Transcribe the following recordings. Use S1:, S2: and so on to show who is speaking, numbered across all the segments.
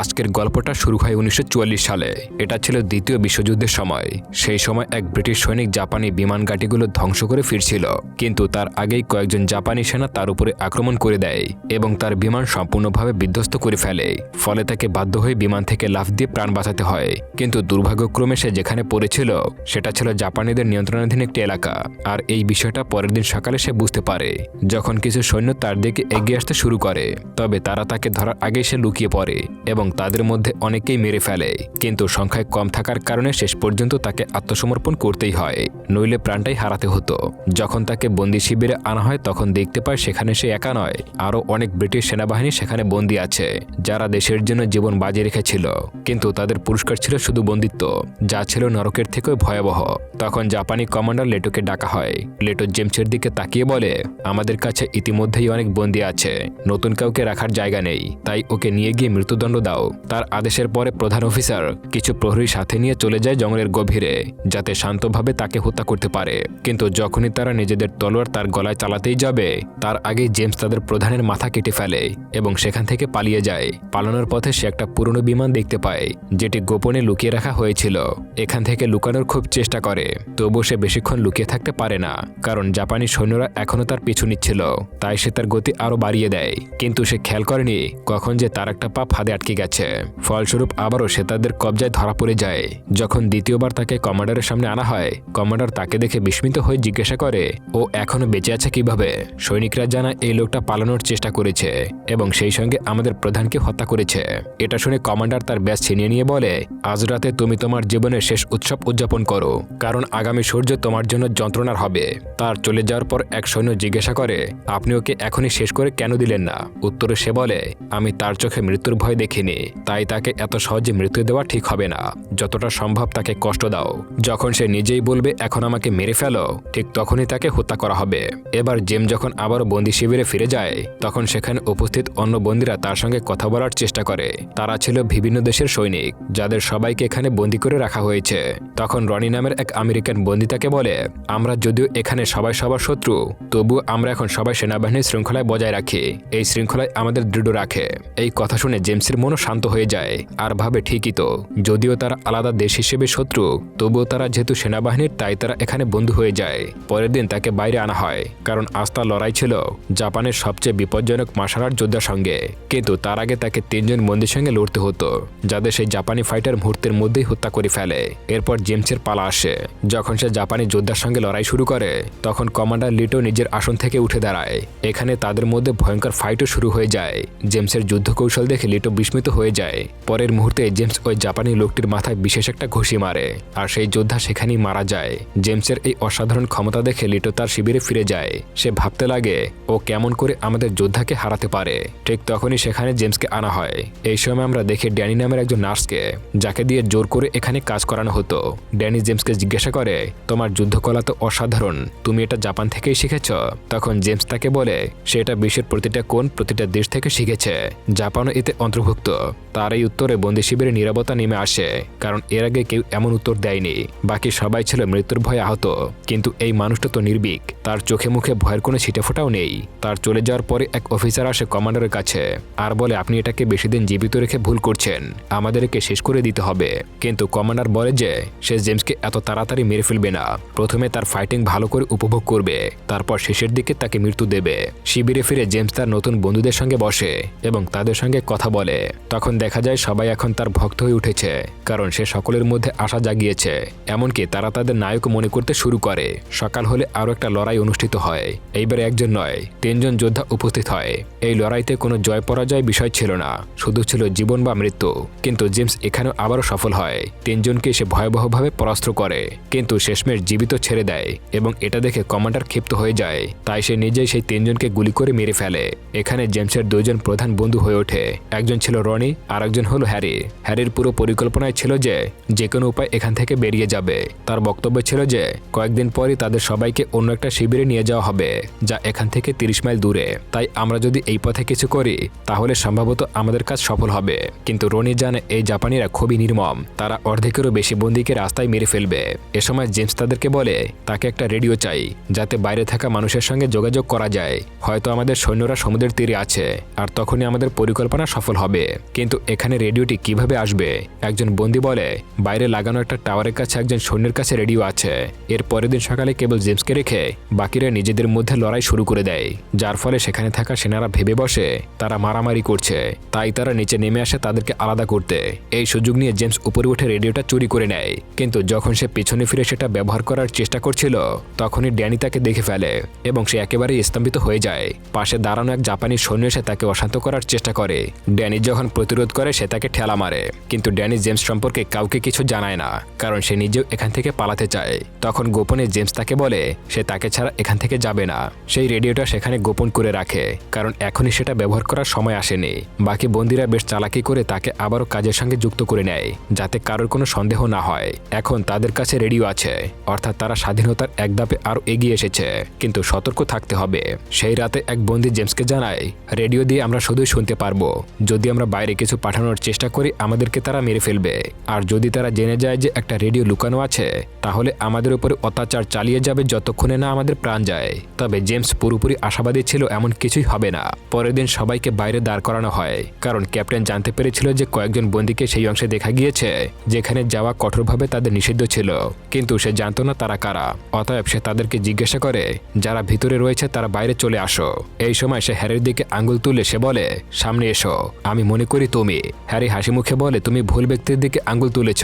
S1: আজকের গল্পটা শুরু হয় উনিশশো চুয়াল্লিশ সালে। এটা ছিল দ্বিতীয় বিশ্বযুদ্ধের সময়। সেই সময় এক ব্রিটিশ সৈনিক জাপানি বিমান ঘাঁটিগুলো ধ্বংস করে ফিরছিল। কিন্তু তার আগেই কয়েকজন জাপানি সেনা তার উপরে আক্রমণ করে দেয় এবং তার বিমান সম্পূর্ণভাবে বিধ্বস্ত করে ফেলে। ফলে তাকে বাধ্য হয়ে বিমান থেকে লাফ দিয়ে প্রাণ বাঁচাতে হয়। কিন্তু দুর্ভাগ্যক্রমে সে যেখানে পড়েছিল, সেটা ছিল জাপানিদের নিয়ন্ত্রণাধীন একটি এলাকা। আর এই বিষয়টা পরের দিন সকালে সে বুঝতে পারে, যখন কিছু সৈন্য তার দিকে এগিয়ে আসতে শুরু করে। তবে তারা তাকে ধরার আগেই সে লুকিয়ে পড়ে এবং তাদের মধ্যে অনেকেই মেরে ফেলে। কিন্তু সংখ্যায় কম থাকার কারণে শেষ পর্যন্ত তাকে আত্মসমর্পণ করতেই হয়। নইলে প্রাণটাই হারাতে হতো। যখন তাকে বন্দি শিবিরে আনা হয়, তখন দেখতে পায় সেখানে সে একা নয়। আরও অনেক ব্রিটিশ সেনাবাহিনী সেখানে বন্দি আছে, যারা দেশের জন্য জীবন বাজি রেখেছিল। কিন্তু তাদের পুরস্কার ছিল শুধু বন্দিত্ব, যা ছিল নরকের থেকেও ভয়াবহ। তখন জাপানি কমান্ডার লেটোকে ডাকা হয়। লেটো জেমসের দিকে তাকিয়ে বলে, আমাদের কাছে ইতিমধ্যেই অনেক বন্দি আছে। নতুন কাউকে রাখার জায়গা নেই। তাই ওকে নিয়ে গিয়ে মৃত্যুদণ্ড দাও। তার আদেশের পরে প্রধান অফিসার কিছু প্রহরী সাথে নিয়ে চলে যায় জঙ্গলের গভীরে, যাতে শান্তভাবে তাকে হত্যা করতে পারে। কিন্তু যখনই তারা নিজেদের তলোয়ার তার গলায় চালাতেই যাবে, তার আগেই জেমস তাদের প্রধানের মাথা কেটে ফেলে এবং সেখান থেকে পালিয়ে যায়। পালানোর পথে সে একটা পুরনো বিমান দেখতে পায়, যেটি গোপনে লুকিয়ে রাখা হয়েছিল। এখান থেকে লুকানোর খুব চেষ্টা করে তবু সে বেশিক্ষণ লুকিয়ে থাকতে পারে না, কারণ জাপানি সৈন্যরা এখনও তার পিছু নিচ্ছিল। তাই সে তার গতি আরও বাড়িয়ে দেয়। কিন্তু সে খেয়াল করেনি কখন যে তার একটা পা ফাঁদে আটকে গেছে ফলস্বরূপ আবারও সে তাদের কবজায় ধরা পড়ে যায়। যখন দ্বিতীয়বার তাকে কমান্ডারের সামনে আনা হয়, কমান্ডার তাকে দেখে বিস্মিত হয়ে জিজ্ঞাসা করে, ও এখনও বেঁচে আছে কীভাবে? সৈনিকরা জানা এই লোকটা পালানোর চেষ্টা করেছে এবং সেই সঙ্গে আমাদের প্রধানকে হত্যা করেছে। এটা শুনে কমান্ডার তার ব্যাস ছিনিয়ে নিয়ে বলে, আজ রাতে তুমি তোমার জীবনের শেষ উৎসব উদযাপন করো, কারণ আগামী সূর্য তোমার জন্য যন্ত্রণার হবে। তার চলে যাওয়ার পর এক সৈন্য জিজ্ঞাসা করে, আপনি ওকে এখনই শেষ করে কেন দিলেন না? উত্তরে সে বলে, আমি তার চোখে মৃত্যুর ভয় দেখিনি তাই তাকে এত সহজে মৃত্যু দেওয়া ঠিক হবে না। যতটা সম্ভব তাকে কষ্ট দাও। যখন সে নিজেই বলবে, এখন আমাকে মেরে ফেলো, ঠিক তখনই তাকে হত্যা করা হবে। এবার জেম যখন আবারও বন্দি শিবিরে ফিরে যায়, তখন সেখানে উপস্থিত অন্য বন্দীরা তার সঙ্গে কথা বলার চেষ্টা করে। তারা ছিল বিভিন্ন দেশের সৈনিক, যাদের সবাইকে এখানে বন্দি করে রাখা হয়েছে। তখন রনি নামের এক আমেরিকান বন্দি তাকে বলে, আমরা যদিও এখানে সবাই সবার শত্রু তবু আমরা এখন সবাই সেনাবাহিনীর শৃঙ্খলায় বজায় রাখি। এই শৃঙ্খলায় আমাদের দৃঢ় রাখে। এই কথা শুনে জেমসের মনও শান্ত হয়ে যায় আর ভাবে ঠিকই তো। যদিও তারা আলাদা দেশ হিসেবে শত্রু, তবুও তারা যেহেতু সেনাবাহিনীর, তাই তারা এখানে বন্ধু হয়ে যায়। পরের দিন তাকে বাইরে আনা হয়, কারণ আস্থা লড়াই ছিল জাপানের সবচেয়ে বিপজ্জনক মার্শাল আর্ট যোদ্ধার সঙ্গে। কিন্তু তার আগে তাকে তিনজন বন্দির সঙ্গে লড়তে হতো, যাদের সেই জাপানি ফাইটার মুহূর্তের মধ্যেই হত্যা করে ফেলে। এরপর জেমসের পালা আসে। যখন সে জাপানি যোদ্ধার সঙ্গে লড়াই শুরু করে, তখন কমান্ডার লিটো নিজের আসন থেকে উঠে দাঁড়ায়। এখানে তাদের মধ্যে ভয়ঙ্কর ফাইটও শুরু হয়ে যায়। জেমসের যুদ্ধ কৌশল দেখে লিটো বিস্মিত হয়ে যায়। পরের মুহূর্তে জেমস ওই জাপানি লোকটির মাথায় বিশেষ একটা ঘুষি মারে আর সেই যোদ্ধা সেখানেই মারা যায়। জেমসের এই অসাধারণ ক্ষমতা দেখে লিটো তার শিবিরে ফিরে যায়। সে ভাবতে লাগে, ও কেমন করে আমাদের যোদ্ধাকে হারাতে পারে? ঠিক তখনই সেখানে জেমসকে আনা হয়। এই সময় আমরা দেখি ড্যানি নামের একজন নার্সকে, যাকে দিয়ে জোর করে এখানে কাজ করানো হতো। ড্যানি জেমসকে জিজ্ঞাসা করে, তোমার যুদ্ধকলা তো অসাধারণ, তুমি এটা জাপান থেকেই শিখেছ? তখন জেমস তাকে বলে, সে এটা বিশ্বের প্রতিটা কোন প্রতিটা দেশ থেকে শিখেছে। জাপানও এতে অন্তর্ভুক্ত। তার এই উত্তরে বন্দি শিবিরে নিরাপত্তা নেমে আসে, কারণ এর আগে কেউ এমন উত্তর দেয়নি। বাকি সবাই ছিল মৃত্যুর ভয়ে আহত। কিন্তু এই মানুষটা তো নির্ভীক। তার চোখে মুখে ভয়ের কোনো ছিটেফোঁটাও নেই। তার চলে যাওয়ার পরে এক অফিসার আসে কমান্ডারের কাছে। আর বলে, আপনি এটাকে বেশি দিন জীবিত রেখে ভুল করছেন। আমাদেরকে শেষ করে দিতে হবে। কিন্তু কমান্ডার বলে যে, সে জেমসকে এত তাড়াতাড়ি মেরে ফেলবে না। প্রথমে তার ফাইটিং ভালো করে উপভোগ করবে। তারপর শেষের দিকে তাকে মৃত্যু দেবে। শিবিরে ফিরে জেমস তার নতুন বন্ধুদের সঙ্গে বসে এবং তাদের সঙ্গে কথা বলে। তখন দেখা যায় সবাই এখন তার ভক্ত হয়ে উঠেছে, কারণ সে সকলের মধ্যে আশা জাগিয়েছে। এমনকি তারা তাদের নায়ক মনে করতে শুরু করে। সকাল হলে আরও একটা লড়াই অনুষ্ঠিত হয়। এইবার একজন নয়, তিনজন যোদ্ধা উপস্থিত হয়। এই লড়াইতে কোনো জয় পরাজয় বিষয় ছিল না, শুধু ছিল জীবন বা মৃত্যু। কিন্তু জেমস এখানেও আবারও সফল হয়। তিনজনকে সে ভয়াবহভাবে পরাস্ত করে, কিন্তু শেষমেশ জীবিত ছেড়ে দেয় এবং এটা দেখে কমান্ডার ক্ষিপ্ত হয়ে যায়। তাই সে নিজেই সেই তিনজনকে গুলি করে মেরে ফেলে। এখানে জেমসের দুইজন প্রধান বন্ধু হয়ে ওঠে। একজন ছিল রনি রনি আর একজন হলো হ্যারি। হ্যারির পুরো পরিকল্পনায় ছিল যে যে কোনো উপায় এখান থেকে বেরিয়ে যাবে। তার বক্তব্য ছিল যে কয়েকদিন পরই তাদের সবাইকে অন্য একটা শিবিরে নিয়ে যাওয়া হবে, যা এখান থেকে তিরিশ মাইল দূরে। তাই আমরা যদি এই পথে কিছু করি, তাহলে সম্ভবত আমাদের কাজ সফল হবে। কিন্তু রনি জানে এই জাপানিরা খুবই নির্মম। তারা অর্ধেকেরও বেশি বন্দিকে রাস্তায় মেরে ফেলবে। এ সময় জেমস তাদেরকে বলে, তাকে একটা রেডিও চাই, যাতে বাইরে থাকা মানুষের সঙ্গে যোগাযোগ করা যায়। হয়তো আমাদের সৈন্যরা সমুদ্রের তীরে আছে, আর তখনই আমাদের পরিকল্পনা সফল হবে। কিন্তু এখানে রেডিওটি কীভাবে আসবে? একজন বন্দি বলে, বাইরে লাগানো একটা টাওয়ারের কাছে একজন সৈন্যের কাছে রেডিও আছে। এর পরের দিন সকালে কেবল জেমসকে রেখে বাকিরা নিজেদের মধ্যে লড়াই শুরু করে দেয়। যার ফলে সেখানে থাকা সেনারা ভেবে বসে, তারা মারামারি করছে। তাই তারা নিচে নেমে আসে তাদেরকে আলাদা করতে। এই সুযোগ নিয়ে জেমস উপরে উঠে রেডিওটা চুরি করে নেয়। কিন্তু যখন সে পিছনে ফিরে সেটা ব্যবহার করার চেষ্টা করছিল, তখনই ড্যানি তাকে দেখে ফেলে এবং সে একেবারেই স্তম্ভিত হয়ে যায়। পাশে দাঁড়ানো এক জাপানি সৈন্য এসে তাকে অশান্ত করার চেষ্টা করে। ড্যানি যখন প্রতিরোধ করে, সে তাকে ঠেলা মারে। কিন্তু ড্যানি জেমস সম্পর্কে কাউকে কিছু জানায় না, কারণ সে নিজেও এখান থেকে পালাতে চায়। তখন গোপনে জেমস তাকে বলে, সে তাকে ছাড়া এখান থেকে যাবে না। সেই রেডিওটা সেখানে গোপন করে রাখে, কারণ এখনই সেটা ব্যবহার করার সময় আসেনি। বাকি বন্দিরা বেশ চালাকি করে তাকে আবারও কাজের সঙ্গে যুক্ত করে নেয়, যাতে কারোর কোনো সন্দেহ না হয়। এখন তাদের কাছে রেডিও আছে, অর্থাৎ তারা স্বাধীনতার এক ধাপে আরও এগিয়ে এসেছে। কিন্তু সতর্ক থাকতে হবে। সেই রাতে এক বন্দি জেমসকে জানায়, রেডিও দিয়ে আমরা শুধুই শুনতে পারব। যদি আমরা বাইরে কিছু পাঠানোর চেষ্টা করি আমাদেরকে তারা মেরে ফেলবে। আর যদি তারা জেনে যায় যে একটা রেডিও লুকানো আছে, তাহলে আমাদের উপরে অত্যাচার চালিয়ে যাবে যতক্ষণে না আমাদের প্রাণ যায়। তবে জেমস পুরোপুরি আশাবাদী ছিল এমন কিছুই হবে না। পরের দিন সবাইকে বাইরে দাঁড় করানো হয়, কারণ ক্যাপ্টেন জানতে পেরেছিল যে কয়েকজন বন্দীকে সেই অংশে দেখা গিয়েছে, যেখানে যাওয়া কঠোরভাবে তাদের নিষিদ্ধ ছিল। কিন্তু সে জানতো না তারা কারা। অতএব সে তাদেরকে জিজ্ঞাসা করে, যারা ভিতরে রয়েছে তারা বাইরে চলে আসো। এই সময় সে হ্যারির দিকে আঙ্গুল তুলে সে বলে, সামনে এসো, আমি মনে করি তুমি। হ্যারি হাসি মুখে বলে, তুমি ভুল ব্যক্তির দিকে আঙ্গুল তুলেছ।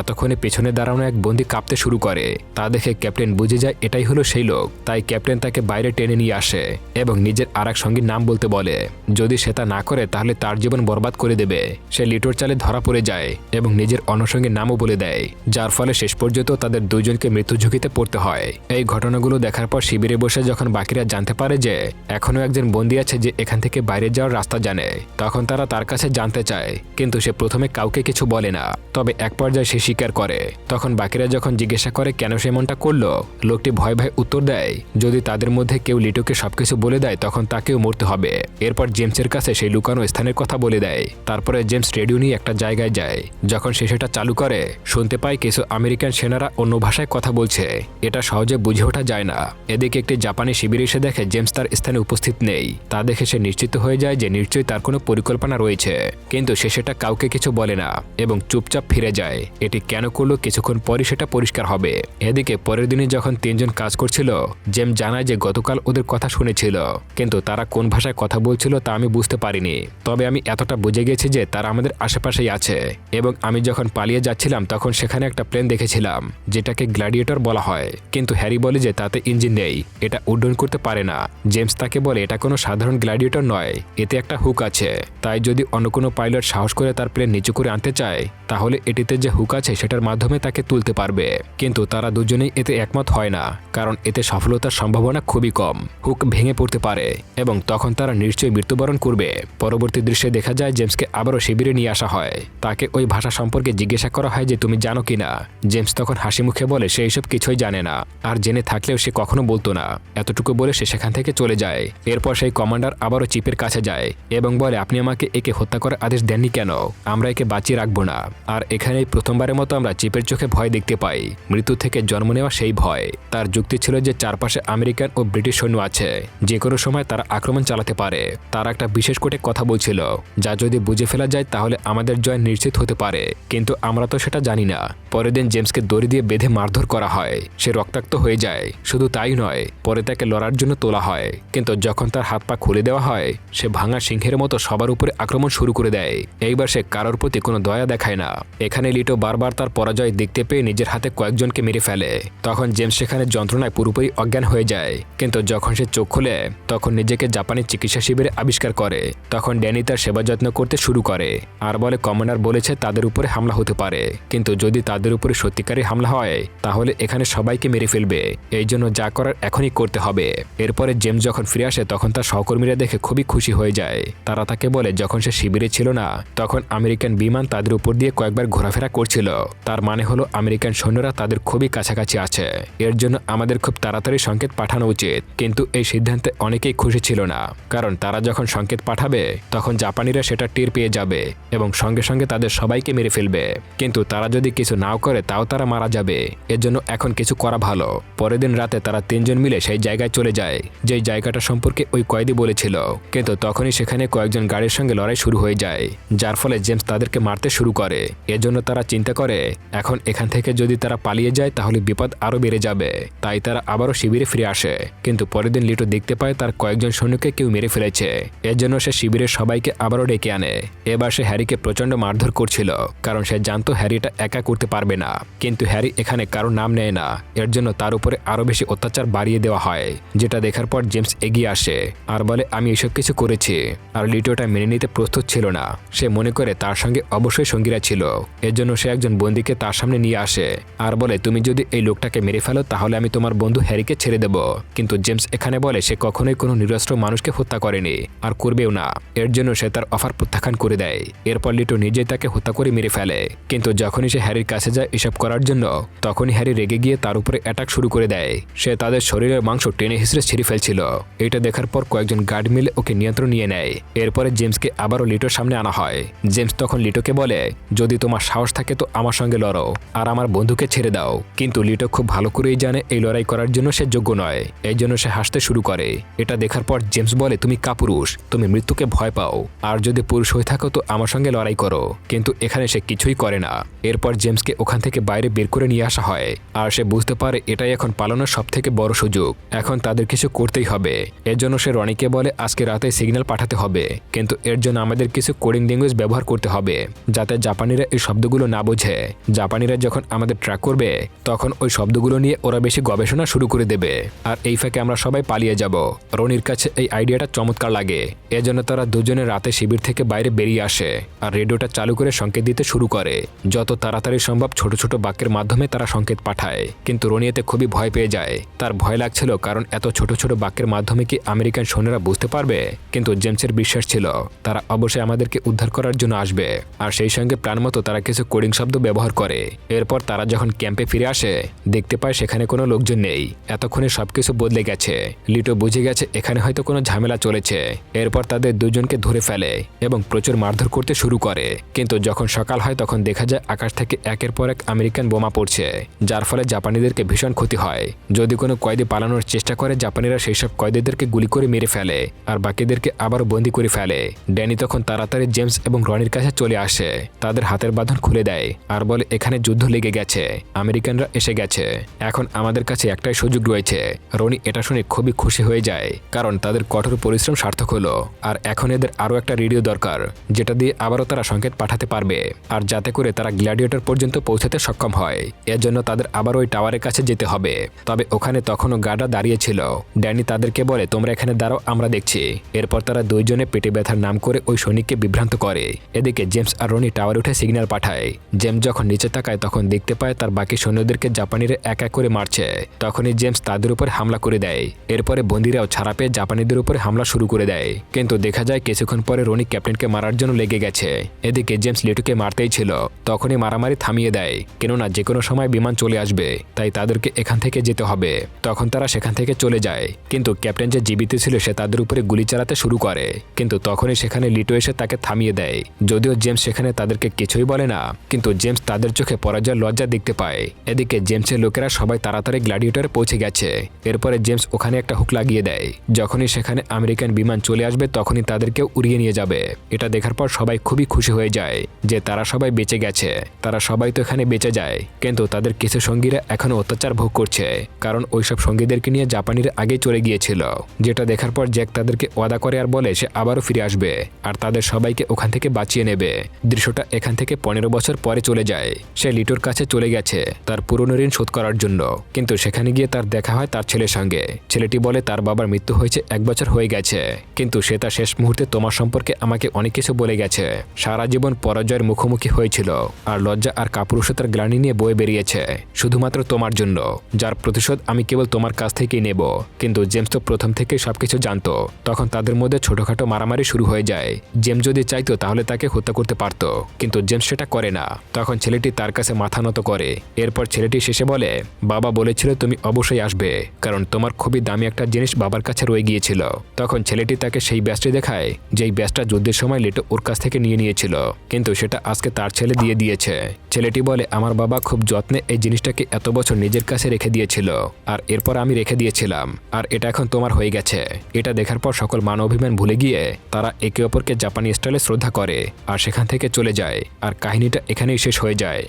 S1: এতক্ষণে পেছনে দাঁড়ানো এক বন্দি কাঁপতে শুরু করে। তা দেখে ক্যাপ্টেন বুঝে যায় এটাই হলো সেই লোক। তাই ক্যাপ্টেন তাকে বাইরে টেনে নিয়ে আসে এবং নিজের আর এক সঙ্গীর নাম বলতে বলে, যদি সে তা না করে, তাহলে তার জীবন বরবাদ করে দেবে। সে লিটোর চালে ধরা পড়ে যায় এবং নিজের অনসঙ্গীর নামও বলে দেয়, যার ফলে শেষ পর্যন্ত তাদের দুজনকে মৃত্যু ঝুঁকিতে পড়তে হয়। এই ঘটনাগুলো দেখার পর শিবিরে বসে যখন বাকিরা জানতে পারে যে এখনও একজন বন্দী আছে যে এখান থেকে বাইরে যাওয়ার রাস্তা জানে, তখন তারা তার কাছে জানতে চায়, কিন্তু সে প্রথমে কাউকে কিছু বলে না। তবে এক পর্যায়ে সে স্বীকার করে। তখন বাকিরা যখন জিজ্ঞাসা করে, কেন সে এমনটা করল? লোকটি ভয় ভয় উত্তর দেয়, যদি তাদের মধ্যে কেউ লিটোকে সবকিছু বলে দেয়, তখন তাকেও মরতে হবে। এরপর জেমসের কাছে সেই লুকানো স্থানের কথা বলে দেয়। তারপরে জেমস রেডিও নিয়ে একটা জায়গায় যায়। যখন সে সেটা চালু করে, শুনতে পায় কিছু আমেরিকান সেনারা অন্য ভাষায় কথা বলছে। এটা সহজে বুঝে ওঠা যায় না। এদিকে একটি জাপানি শিবির এসে দেখে জেমস তার স্থানে উপস্থিত নেই। তা দেখে সে নিশ্চিত হয়ে যায় যে নিশ্চয়ই তার কোনো পরিকল্পনা রয়েছে। কিন্তু সে সেটা কাউকে কিছু বলে না এবং চুপচাপ ফিরে যায়। এটি কেন করল কিছুক্ষণ পরই সেটা পরিষ্কার হবে। এদিকে পরের দিনে যখন তিনজন কাজ করছিল, জেম জানায় যে গতকাল ওদের কথা শুনেছিল। কিন্তু তারা কোন ভাষায় কথা বলছিল তা আমি বুঝতে পারিনি। তবে আমি এতটা বুঝে গেছি যে তারা আমাদের আশেপাশেই আছে। এবং আমি যখন পালিয়ে যাচ্ছিলাম, তখন সেখানে একটা প্লেন দেখেছিলাম, যেটাকে গ্ল্যাডিয়েটর বলা হয়। কিন্তু হ্যারি বলে যে তাতে ইঞ্জিন নেই, এটা উড্ডয়ন করতে পারে না। জেমস তাকে বলে, এটা কোনো সাধারণ গ্ল্যাডিয়েটর নয়, এতে একটা হুক আছে। তাই যদি অন্য কোনো পাইলট সাহস করে তার প্লেন নিচু করে আনতে চায়, তাহলে এটিতে যে হুক আছে সেটার মাধ্যমে তাকে তুলতে পারবে। কিন্তু তারা দুজনেই এতে একমত হয় না, কারণ এতে সফলতার সম্ভাবনা খুবই কম। হুক ভেঙে পড়তে পারে, এবং তখন তারা নিশ্চয়ই মৃত্যুবরণ করবে। পরবর্তী দৃশ্যে দেখা যায় জেমসকে আবারও শিবিরে নিয়ে আসা হয়। তাকে ওই ভাষা সম্পর্কে জিজ্ঞাসা করা হয় যে, তুমি জানো কিনা জেমস তখন হাসি মুখে বলে, সে এইসব কিছুই জানে না, আর জেনে থাকলেও সে কখনো বলতো না। এতটুকু বলে সে সেখান থেকে চলে যায়। এরপর সেই কমান্ডার আবারও চিপের কাছে যায়, এবং বলে, আপনি আমাকে একে হত্যা করার আদেশ দেননি কেন? আমরা একে বাঁচিয়ে রাখব না। আর এখানেই প্রথমবারের মতো আমরা চিপের চোখে ভয় দেখতে পাই। মৃত্যু থেকে জন্ম নেওয়া সেই ভয়। তার যুক্তি ছিল যে চারপাশে আমেরিকান ও ব্রিটিশ সৈন্য আছে। যে কোনো সময় তারা আক্রমণ চালাতে পারে। তারা একটা বিশেষ কোটে কথা বলছিল, যা যদি বুঝে ফেলা যায় তাহলে আমাদের জয় নিশ্চিত হতে পারে। কিন্তু আমরা তো সেটা জানি না। পরের দিন জেমসকে দড়ি দিয়ে বেঁধে মারধর করা হয়। সে রক্তাক্ত হয়ে যায়। শুধু তাই নয়, পরে তাকে লড়ার জন্য তোলা হয়। কিন্তু যখন তার হাত পা খুলে দেওয়া হয়, সে ভাঙা সিংহের মতো সবার উপরে আক্রমণ শুরু করে দেয়। এইবার সে কারোর প্রতি কোনো দয়া দেখায় না। এখানে লিটো বারবার তার পরাজয় দেখতে পেয়ে নিজের হাতে কয়েকজনকে মেরে ফেলে। তখন জেমস সেখানে যন্ত্রণায় পুরোপুরি অজ্ঞান হয়ে যায়। কিন্তু যখন সে চোখ খুলে, তখন নিজেকে জাপানি চিকিৎসা শিবিরে আবিষ্কার করে। তখন ড্যানি তার সেবা যত্ন করতে শুরু করে। আর বলে, কমান্ডার বলেছে তাদের উপরে হামলা হতে পারে। কিন্তু যদি তাদের উপরে সত্যিকারই হামলা হয়, তাহলে এখানে সবাইকে মেরে ফেলবে। এই জন্য যা করার এখনই করতে হবে। এরপরে জেমস যখন ফিরে আসে, তখন তার সহকর্মীরা দেখে খুবই খুশি হয়ে যায়। তারা তাকে বলে, যখন সে শিবিরে শিবিরে ছিল না। তখন আমেরিকান বিমান তাদের উপর দিয়ে কয়েকবার ঘোরাফেরা করছিল। তার মানে হলো আমেরিকান সৈন্যরা তাদের খুবই কাছাকাছি আছে। এর জন্য আমাদের খুব তাড়াতাড়ি সংকেত পাঠানো উচিত। কিন্তু এই সিদ্ধান্তে অনেকেই খুশি ছিল না। কারণ তারা যখন সংকেত পাঠাবে, তখন জাপানিরা সেটা টের পেয়ে যাবে এবং সঙ্গে সঙ্গে তাদের সবাইকে মেরে ফেলবে। কিন্তু তারা যদি কিছু নাও করে, তাও তারা মারা যাবে। এর জন্য এখন কিছু করা ভালো। পরের দিন রাতে তারা তিনজন মিলে সেই জায়গায় চলে যায়, যেই জায়গাটা সম্পর্কে ওই কয়েদি বলেছিল। কিন্তু তখনই সেখানে কয়েকজন গাড়ির সঙ্গে লড়াই শুরু হয়ে যায়, যার ফলে জেমস তাদেরকে মারতে শুরু করে। এজন্য তারা চিন্তা করে, এখন এখান থেকে যদি তারা পালিয়ে যায় তাহলে বিপদ আরও বেড়ে যাবে। তাই তারা আবারও শিবিরে ফিরে আসে। কিন্তু পরের দিন লিটো দেখতে পায় তার কয়েকজন সৈন্যকে কেউ মেরে ফেলেছে। এর জন্য সে শিবিরের সবাইকে আবারও ডেকে আনে। এবার সে হ্যারিকে প্রচণ্ড মারধর করছিল, কারণ সে জানতো হ্যারিটা একা করতে পারবে না। কিন্তু হ্যারি এখানে কারও নাম নেয় না। এর জন্য তার উপরে আরও বেশি অত্যাচার বাড়িয়ে দেওয়া হয়, যেটা দেখার পর জেমস এগিয়ে আসে, আর বলে, আমি এসব কিছু করেছি। আর লিটোটা মেনে নিতে প্রস্তুত ছিল না। সে মনে করে তার সঙ্গে অবশ্যই সঙ্গীরা ছিল। এর জন্য সে একজন বন্দিকে তার সামনে নিয়ে আসে। আর বলে, তুমি যদি এই লোকটাকে মেরে ফেলো, তাহলে আমি তোমার বন্ধু হ্যারিকে ছেড়ে দেব। কিন্তু জেমস এখানে বলে, সে কখনোই কোনো নিরস্ত্র মানুষকে হত্যা করেনি, আর করবেও না। এর জন্য সে তার অফার প্রত্যাখ্যান করে দেয়। এরপর লিটো নিজেই তাকে হত্যা করে মেরে ফেলে। কিন্তু যখনই সে হ্যারির কাছে যায় এসব করার জন্য, তখনই হ্যারি রেগে গিয়ে তার উপরে অ্যাটাক শুরু করে দেয়। সে তাদের শরীরের মাংস টেনে হিসড়ে ছিঁড়ে ফেলছিল। এটা দেখার পর কয়েকজন গার্ড মিলে ওকে নিয়ন্ত্রণ নিয়ে নেয়। এরপরে জেমসকে আবারও লিটোর সামনে আনা হয়। জেমস তখন লিটোকে বলে, যদি তোমার সাহস থাকে তো আমার সঙ্গে লড়ো আর আমার বন্ধুকে ছেড়ে দাও। কিন্তু লিটো খুব ভালো করেই জানে এই লড়াই করার জন্য সে যোগ্য নয়। এই জন্য সে হাসতে শুরু করে। এটা দেখার পর জেমস বলে, তুমি কাপুরুষ, তুমি মৃত্যুকে ভয় পাও। আর যদি পুরুষ হয়ে থাকো তো আমার সঙ্গে লড়াই করো। কিন্তু এখানে সে কিছুই করে না। এরপর জেমসকে ওখান থেকে বাইরে বের করে নিয়ে আসা হয়। আর সে বুঝতে পারে এটাই এখন পালানোর সব থেকে বড় সুযোগ। এখন তাদের কিছু করতেই হবে। এর জন্য সে রনিকে বলে, আজকে রাতে সিগন্যাল পাঠাতে হবে। কিন্তু এর জন্য আমাদের কিছু কোডিং ল্যাঙ্গুয়েজ ব্যবহার করতে হবে, যাতে জাপানিরা এই শব্দগুলো না বোঝে। জাপানিরা যখন আমাদের ট্র্যাক করবে, তখন ওই শব্দগুলো নিয়ে ওরা বেশি গবেষণা শুরু করে দেবে। আর এই ফাঁকে আমরা সবাই পালিয়ে যাব। রনির কাছে এই আইডিয়াটা চমৎকার লাগে। এজন্য তারা দুজনে রাতে শিবির থেকে বাইরে বেরিয়ে আসে আর রেডিওটা চালু করে সংকেত দিতে শুরু করে। যত তাড়াতাড়ি সম্ভব ছোট ছোট বাক্যের মাধ্যমে তারা সংকেত পাঠায়। কিন্তু রনি এতে খুবই ভয় পেয়ে যায়। তার ভয় লাগছিল কারণ এত ছোট ছোট বাক্যের মাধ্যমে কি আমেরিকান সৈন্যরা বুঝতে পারবে? কিন্তু জেমসের বিশ্বাস ছিল, তারা অবশ্যই আমাদেরকে উদ্ধার করার জন্য আসবে। আর সেই সঙ্গে প্রাণমতো তারা কিছু কোডিং শব্দ ব্যবহার করে। এরপর তারা যখন ক্যাম্পে ফিরে আসে, দেখতে পায় সেখানে কোনো লোকজন নেই। এতক্ষণে সবকিছু বদলে গেছে। লিটো বুঝে গেছে এখানে হয়তো কোনো ঝামেলা চলেছে। এরপর তাদের দুজনকে ধরে ফেলে এবং প্রচুর মারধর করতে শুরু করে। কিন্তু যখন সকাল হয়, তখন দেখা যায় আকাশ থেকে একের পর এক আমেরিকান বোমা পড়ছে, যার ফলে জাপানিদেরকে ভীষণ ক্ষতি হয়। যদি কোনো কয়েদি পালানোর চেষ্টা করে, জাপানিরা সেই সব কয়েদিদেরকে গুলি করে মেরে ফেলে, আর বাকিদেরকে আবারও বন্দি করে ফেলে। ড্যানি তখন তাড়াতাড়ি জেমস এবং রনির কাছে চলে আসে। তাদের হাতের বাঁধন খুলে দেয় আর বলে, এখানে যুদ্ধ লেগে গেছে। আমেরিকানরা এসে গেছে। এখন আমাদের কাছে একটাই সুযোগ রয়েছে। রনি এটা শুনে খুবই খুশি হয়ে যায়, কারণ তাদের কঠোর পরিশ্রম সার্থক হলো। আর এখন এদের আরও একটা রেডিও দরকার, যেটা দিয়ে আবারও তারা সংকেত পাঠাতে পারবে। আর যাতে করে তারা গ্ল্যাডিয়েটর পর্যন্ত পৌঁছাতে সক্ষম হয়। এর জন্য তাদের আবার ওই টাওয়ারের কাছে যেতে হবে। তবে ওখানে তখনও গার্ডরা দাঁড়িয়েছিল ড্যানি তাদেরকে বলে, তোমরা এখানে দাঁড়াও, আমরা দেখছি। এরপর তারা দুইজনে পেটে ব্যথার নাম করে ওই সৈনিককে বিভ্রান্ত করে। এদিকে জেমস আর রনি টাওয়ারে উঠে সিগন্যাল পাঠায়। জেমস যখন নিচে তাকায়, তখন দেখতে পায় তার বাকি সৈন্যদেরকে জাপানিরা এক এক করে মারছে। তখনই জেমস তাদের উপর হামলা করে দেয়। এরপরে বন্দিরাও ছাড়া পেয়ে জাপানিদের উপরে হামলা শুরু করে দেয়। কিন্তু দেখা যায়, কিছুক্ষণ পরে রনি ক্যাপ্টেনকে মারার জন্য লেগে গেছে। এদিকে জেমস লিটুকে মারতেই ছিল। তখনই মারামারি থামিয়ে দেয়। কেননা যে কোনো সময় বিমান চলে আসবে, তাই তাদেরকে এখান থেকে যেতে হবে। তখন তারা সেখান থেকে চলে যায়। কিন্তু ক্যাপ্টেন যে জীবিত ছিল, সে তাদের উপরে গুলি চালাতে শুরু করে। কিন্তু তখনই সেখানে লিটো এসে তাকে থামিয়ে দেয়। যদিও জেমস সেখানে তাদেরকে কিছুই বলে না, কিন্তু জেমস তাদের চোখে পরাজয় লজ্জা দেখতে পায়। এদিকে জেমসের লোকেরা সবাই তাড়াতাড়ি গ্ল্যাডিয়েটরে পৌঁছে গেছে। এরপরে জেমস ওখানে একটা হুক লাগিয়ে দেয়। যখনই সেখানে আমেরিকান বিমান চলে আসবে, তখনই তাদেরকেও উড়িয়ে নিয়ে যাবে। এটা দেখার পর সবাই খুবই খুশি হয়ে যায় যে তারা সবাই বেঁচে গেছে। তারা সবাই তো এখানে বেঁচে যায়, কিন্তু তাদের কিছু সঙ্গীরা এখনও অত্যাচার ভোগ করছে, কারণ ওইসব সঙ্গীদেরকে নিয়ে জাপানিরা আগে চলে গিয়েছিল। যেটা দেখার পর জ্যাক তাদেরকে ওয়াদা করে আর বলে সে আবারও ফিরে আসবে। আর তাদের সবাইকে ওখান থেকে বাঁচিয়ে নেবে। দৃশ্যটা এখান থেকে পনেরো বছর পরে চলে যায়। সে লিটোর কাছে চলে গেছে তার পুরনো ঋণ শোধ করার জন্য। কিন্তু সেখানে গিয়ে তার দেখা হয় তার ছেলের সঙ্গে। ছেলেটি বলে, তার বাবার মৃত্যু হয়েছে এক বছর হয়ে গেছে। কিন্তু সে তার শেষ মুহূর্তে তোমার সম্পর্কে আমাকে অনেক কিছু বলে গেছে। সারা জীবন পরাজয়ের মুখোমুখি হয়েছিল। আর লজ্জা আর কাপুরুষতার গ্লানি নিয়ে বয়ে বেরিয়েছে। শুধুমাত্র তোমার জন্য। যার প্রতিশোধ আমি কেবল তোমার কাছ থেকেই নেব। কিন্তু জেমস তো প্রথম থেকেই সবকিছু জানতো। তখন তাদের মধ্যে ছোটখাটো মারামারি শুরু হয়ে যায়। জেমস যদি চাইতো তাহলে তাকে হত্যা করতে পারত, কিন্তু জেমস সেটা করে না। তখন ছেলেটি তার কাছে মাথা নত করে। এরপর ছেলেটি শেষে বলে, বাবা বলেছিল তুমি অবশ্যই আসবে, কারণ তোমার খুবই দামি একটা জিনিস বাবার কাছে রয়ে গিয়েছিল। তখন ছেলেটি তাকে সেই ব্যাসটি দেখায়, যেই ব্যাসটা যুদ্ধের সময় লেটো ওর কাছ থেকে নিয়ে নিয়েছিল, কিন্তু সেটা আজকে তার ছেলে দিয়ে দিয়েছে। ছেলেটি বলে, আমার বাবা খুব যত্নে এই জিনিসটাকে এত বছর নিজের কাছে রেখে দিয়েছিল, আর এরপর আমি রেখে দিয়েছিলাম, আর এটা এখন তোমার হয়ে গেছে। এটা দেখার পর সকল মান অভিমান ভুলে গিয়ে তারা একে অপরকে জাপানি স্টাইলে শ্রদ্ধা করে আর সেখান থেকে চলে যায় আর কাহিনীটা এখানেই শেষ হয়ে যায়।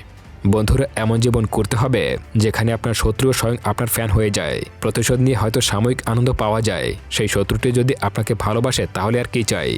S1: বন্ধুরা, এমন জীবন করতে হবে যেখানে আপনার শত্রুও স্বয়ং আপনার ফ্যান হয়ে যায়। প্রতিশোধ নিয়ে হয়তো সাময়িক আনন্দ পাওয়া যায়। সেই শত্রুটি যদি আপনাকে ভালোবাসে তাহলে আর কি চাই?